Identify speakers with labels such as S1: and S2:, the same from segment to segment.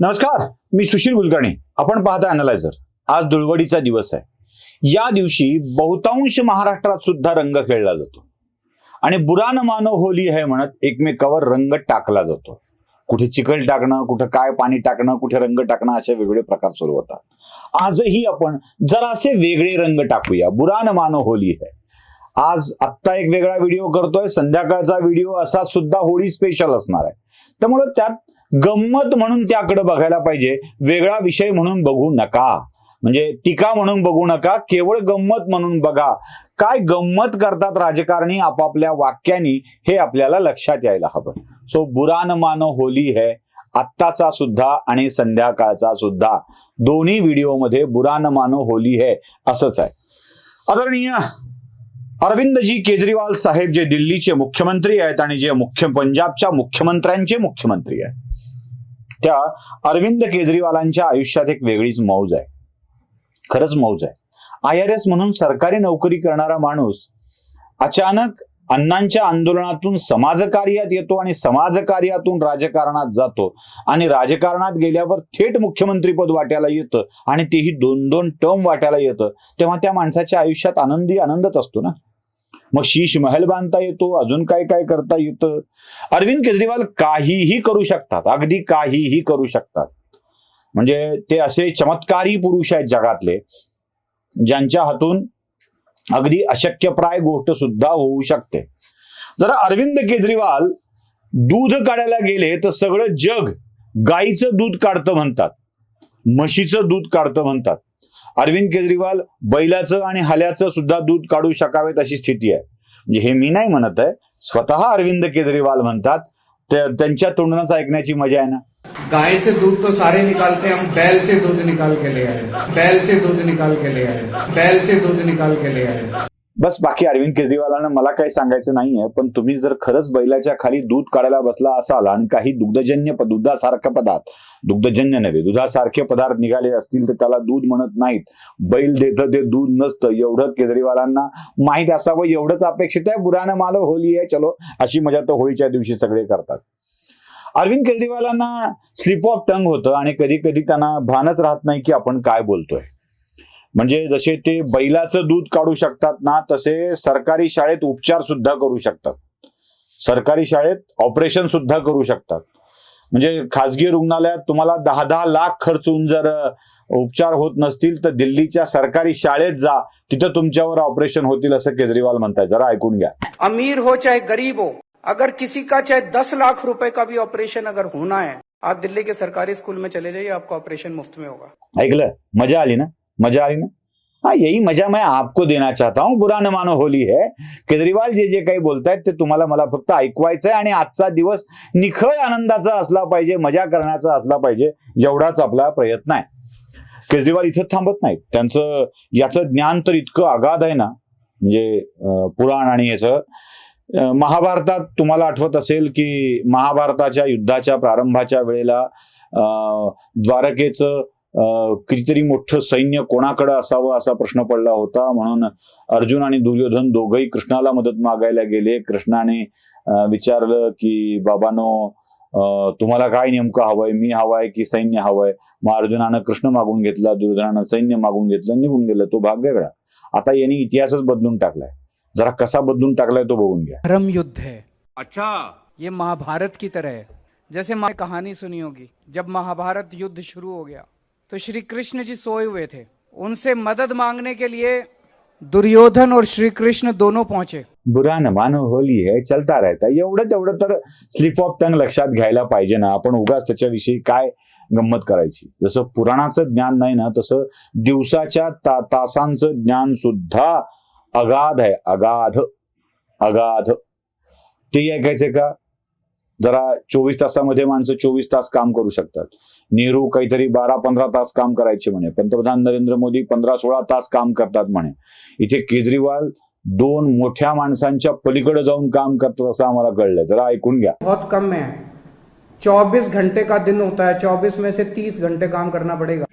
S1: नमस्कार मी सुशील कुलकर्णी. आपण पाहता अनालायझर आज धुळवडीचा दिवस आहे. या दिवशी बहुतांश महाराष्ट्रात सुद्धा रंग खेळला जातो. आणि बुरा न होली आहे म्हणत एकमेकावर रंग टाकला जातो. कुठे चिखल टाकणं कुठे काय पाणी टाकणं कुठे रंग टाकणं असे वेगवेगळे प्रकार सुरू होतात. आजही आपण जरासे वेगळे रंग टाकूया. बुरा न होली आहे आज आत्ता एक वेगळा व्हिडिओ करतोय. संध्याकाळचा व्हिडिओ असा सुद्धा होळी स्पेशल असणार आहे. त्यामुळे त्यात गंमत म्हणून त्याकडे बघायला पाहिजे. वेगळा विषय म्हणून बघू नका. म्हणजे टीका म्हणून बघू नका केवळ गंमत म्हणून बघा. काय गंमत करतात राजकारणी आपापल्या वाक्यानी हे आपल्याला लक्षात यायला हवं. सो बुरान मान होली है आत्ताचा सुद्धा आणि संध्याकाळचा सुद्धा. दोन्ही व्हिडिओमध्ये बुरान न मानो होली है असंच आहे. आदरणीय अरविंदजी केजरीवाल साहेब जे दिल्लीचे मुख्यमंत्री आहेत आणि जे मुख्य पंजाबच्या मुख्यमंत्र्यांचे मुख्यमंत्री आहेत. त्या अरविंद केजरीवालांच्या आयुष्यात एक वेगळीच मौज आहे. खरंच मौज आहे. आय आर एस म्हणून सरकारी नोकरी करणारा माणूस अचानक अण्णांच्या आंदोलनातून समाजकार्यात येतो आणि समाजकार्यातून राजकारणात जातो आणि राजकारणात गेल्यावर थेट मुख्यमंत्रीपद वाट्याला येतं आणि तेही दोन दोन टर्म वाट्याला येतं. तेव्हा त्या माणसाच्या आयुष्यात आनंदी आनंदच असतो ना? मग शीश महल बांधता येतो अजून काय काय करता येतं? अरविंद केजरीवाल काहीही करू शकतात अगदी काहीही करू शकतात. म्हणजे ते असे चमत्कारी पुरुष आहेत जगातले ज्यांच्या हातून अगदी अशक्यप्राय गोष्ट सुद्धा होऊ शकते. जर अरविंद केजरीवाल दूध काढायला गेले तर सगळं जग गाईचं दूध काढतं म्हणतात म्हशीचं दूध काढतं म्हणतात. अरविंद केजरीवाल बैलाचं आणि हल्याचं सुद्धा दूध काढू शकावेत अशी स्थिती आहे. म्हणजे हे मी नाही म्हणत आहे. स्वतः अरविंद केजरीवाल म्हणतात. त्यांच्या तोंडाचा ऐकण्याची मजा आहे ना?
S2: गाय से दूध तो सारे निकालते हम बैल से दूध निकाल के ले आए। बैल से दूध निकाल के ले आए। बैल से दूध निकाल के ले आए।
S1: बस बाकी अरविंद केजरीवालांना मला काही सांगायचं नाहीये पण तुम्ही जर खरंच बैलाच्या खाली दूध काढायला बसला असाल आणि काही दुग्धजन्य दुधासारखा दुधासारखे पदार्थ दुग्धजन्य नव्हे दुधासारखे पदार्थ निघाले असतील तर त्याला दूध म्हणत नाहीत. बैल देतं ते दूध नसतं एवढं केजरीवालांना माहीत असावं एवढंच अपेक्षित आहे. बुरानं माल होली आहे चलो अशी मजा तर होळीच्या दिवशी सगळे करतात. अरविंद केजरीवालांना स्लिप ऑफ टंग होतं आणि कधी कधी त्यांना भानच राहत नाही की आपण काय बोलतोय. म्हणजे जसे ते बैलाचं दूध काढू शकतात ना तसे सरकारी शाळेत उपचार सुद्धा करू शकतात. सरकारी शाळेत ऑपरेशन सुद्धा करू शकतात. म्हणजे खाजगी रुग्णालयात तुम्हाला दहा दहा लाख खर्चून जर उपचार होत नसतील तर दिल्लीच्या सरकारी शाळेत जा. तिथं तुमच्यावर ऑपरेशन होतील असं केजरीवाल म्हणताय. जरा ऐकून घ्या.
S2: अमीर हो चाहे गरीब हो अगर किसी का चाहे दस लाख रुपए का भी ऑपरेशन अगर होना है आप दिल्ली के सरकारी स्कूल में चले जाइए आपका ऑपरेशन मुफ्त में होगा।
S1: ऐकलं? मजा आली ना? मजा आई ना? हाँ यही मजा मैं आपको देना चाहता हूँ। बुरा न मानो होली है। केजरीवाल जे जे काही बोलतायत ते तुम्हाला मला फक्त ऐकवायचं आहे आणि आजचा दिवस निखळ आनंदाचा असला पाहिजे मजा करण्याचा असला पाहिजे एवढाच आपला प्रयत्न आहे. केजरीवाल इथं थांबत नाहीत. त्यांचं याचं ज्ञान तर इतकं अगाध आहे ना म्हणजे पुराण आणि याचं महाभारतात तुम्हाला आठवत असेल की महाभारताच्या युद्धाच्या प्रारंभाच्या वेळेला द्वारकेचं कितीतरी मोठं सैन्य कोणाकडे असावं असा प्रश्न पडला होता. म्हणून अर्जुन आणि दुर्योधन दोघही कृष्णाला मदत मागायला गेले. कृष्णाने विचारलं की बाबानो तुम्हाला काय नेमकं हवंय? मी हवाय की सैन्य हवंय? मग अर्जुनानं कृष्ण मागून घेतला दुर्योधनानं सैन्य मागून घेतलं निघून गेलं. तो भाग वेगळा. आता यांनी इतिहासच बदलून टाकलाय. जरा कसा बदलून टाकलाय तो बघून घ्या.
S2: धर्म युद्ध है।
S3: अच्छा!
S2: ये महाभारत की तरह है। जैसे मैं कहानी सुनी होगी जब महाभारत युद्ध शुरू हो गया। तो श्री कृष्ण जी सोए हुए थे। उनसे मदद मांगने के लिए दुर्योधन और श्री कृष्ण दोनों पहुंचे।
S1: बुरा न मानो होली है चलता रहता एवढं तेवढं तर स्लिप ऑफ टंग लक्षात घ्यायला पाहिजे ना। आपण उगाच त्याच्याविषयी काय गंमत करायची? जसं पुराणाचं ज्ञान नाही ना तसं दिवसाच्या ता तासांचं ज्ञान सुद्धा अगाध आहे. अगाध अगाध. ते ऐकायचंय का? जरा चोवीस तासामध्ये माणसं चोवीस तास काम करू शकतात. नेहरू काहीतरी बारा पंधरा तास काम करायचे म्हणे. पंतप्रधान नरेंद्र मोदी पंधरा सोळा तास काम करतात म्हणे. इथे केजरीवाल दोन मोठ्या माणसांच्या पलीकडे जाऊन काम करतात असं आम्हाला कळलंय. जरा ऐकून घ्या.
S2: बहुत कम है. चौबीस घंटे का दिन होता है चौबीस में से तीस घंटे काम करना पड़ेगा।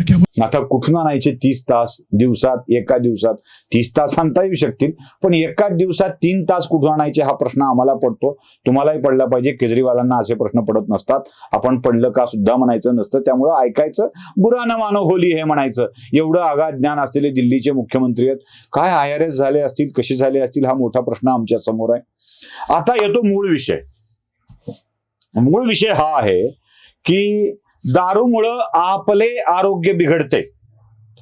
S1: आता कुठून आणायचे तीस तास दिवसात एका दिवसात? तीस तास आणता येऊ शकतील पण एका दिवसात तीन तास कुठून आणायचे हा प्रश्न आम्हाला पडतो. तुम्हालाही पडला पाहिजे केजरीवालांना असे प्रश्न पडत नसतात. आपण पडलं का सुद्धा म्हणायचं नसतं त्यामुळं ऐकायचं बुरा न मानो होली हे म्हणायचं. एवढं आगा ज्ञान असलेले दिल्लीचे मुख्यमंत्री आहेत. काय आय आर एस झाले असतील कसे झाले असतील हा मोठा प्रश्न आमच्यासमोर आहे. आता येतो मूळ विषय. मूळ विषय हा आहे की दारूमुळं आपले आरोग्य बिघडते.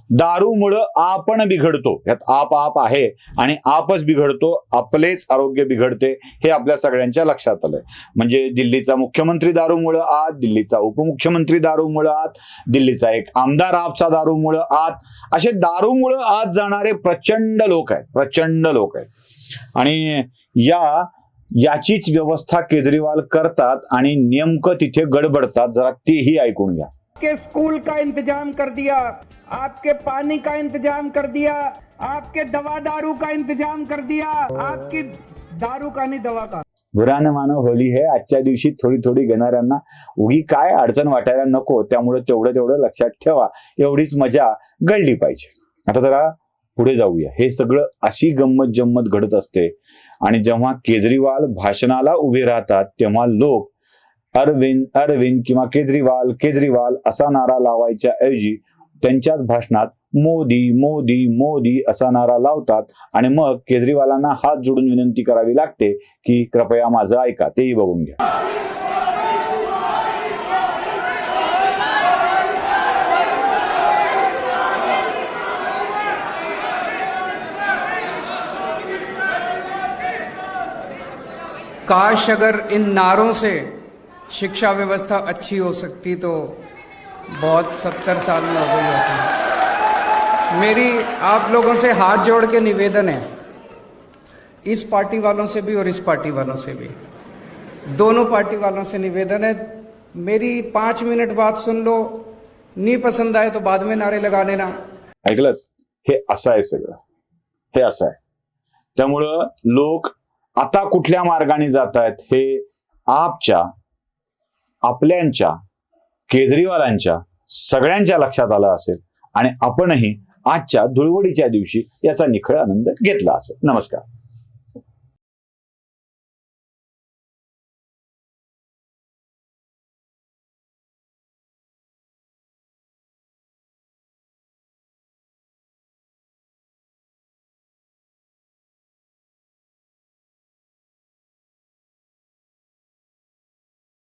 S1: दारूमुळं आपण बिघडतो. यात आप आप आहे आणि आपच बिघडतो आपलेच आरोग्य बिघडते हे आपल्या सगळ्यांच्या लक्षात आलंय. म्हणजे दिल्लीचा मुख्यमंत्री दारूमुळं आत दिल्लीचा उपमुख्यमंत्री दारूमुळं आत दिल्लीचा एक आमदार आपचा दारूमुळं आत. असे दारूमुळं आत जाणारे प्रचंड लोक आहेत प्रचंड लोक आहेत. आणि या याचीच व्यवस्था केजरीवाल करतात आणि नेमकं तिथे गडबडतात. जरा तेही ऐकून घ्या.
S2: आपके स्कूल का इंतजाम कर दिया आपके पानी का इंतजाम कर दिया आपके दवा दारू का इंतजाम कर दिया आपकी दारू का नहीं दवा का।
S1: बुरानं मानो होली हे आजच्या दिवशी थोडी थोडी घेणाऱ्यांना उगी काय अडचण वाटायला नको त्यामुळे तेवढं तेवढं लक्षात ठेवा एवढीच मजा गळली पाहिजे. आता जरा पुढे जाऊया. हे सगळं अशी गंमत जम्मत घडत असते आणि जेव्हा केजरीवाल भाषणाला उभे राहतात तेव्हा लोक अरविंद अरविंद किंवा केजरीवाल केजरीवाल असा नारा लावायच्या ऐवजी त्यांच्याच भाषणात मोदी मोदी मोदी असा नारा लावतात आणि मग केजरीवालांना हात जोडून विनंती करावी लागते की कृपया माझं ऐका तेही बघून घ्या.
S2: काश अगर इन नारों से शिक्षा व्यवस्था अच्छी हो सकती तो बहुत सत्तर साल में हो गई होती। मेरी आप लोगों से हाथ जोड़ के निवेदन है, इस पार्टी वालों से भी और इस पार्टी वालों से भी। दोनों पार्टी वालों से निवेदन है, मेरी पाँच मिनट बात सुन लो, नहीं पसंद आए तो बाद में नारे लगा देना
S1: ऐकलं हे असं आहे सगळं. हे लोक आता कुठल्या मार्गाने जात आहेत हे आपच्या आपल्यांच्या केजरीवालांच्या सगळ्यांच्या लक्षात आलं असेल. आणि आपणही आजच्या धुळवडीच्या दिवशी याचा निखळ आनंद घेतला असेल. नमस्कार.